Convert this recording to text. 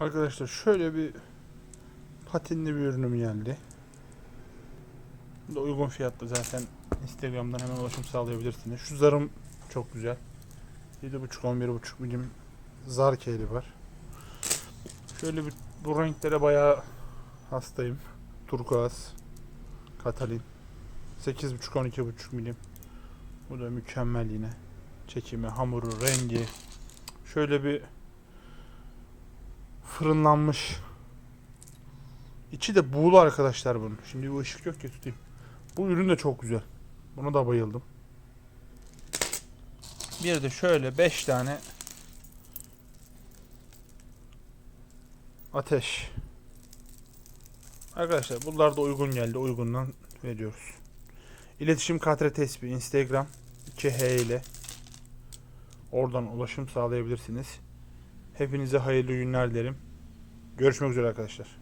Arkadaşlar şöyle bir patinli bir ürünüm geldi. Bu da uygun fiyatlı zaten Instagram'dan hemen ulaşım sağlayabilirsiniz. Şu zarım çok güzel. 7.5-11.5 milim zar keyli var. Şöyle bir bu renklere bayağı hastayım. Turkuaz, Katalin. 8.5-12.5 milim. Bu da mükemmel yine. Çekimi, hamuru, rengi. Şöyle bir fırınlanmış. İçi de buğulu arkadaşlar bunun. Şimdi bu ışık yok ki tutayım. Bu ürün de çok güzel. Buna da bayıldım. Bir de şöyle 5 tane ateş. Arkadaşlar bunlar da uygun geldi. Uygundan veriyoruz. İletişim Katre Tesbih Instagram 2H ile oradan ulaşım sağlayabilirsiniz. Hepinize hayırlı günler dilerim. Görüşmek üzere arkadaşlar.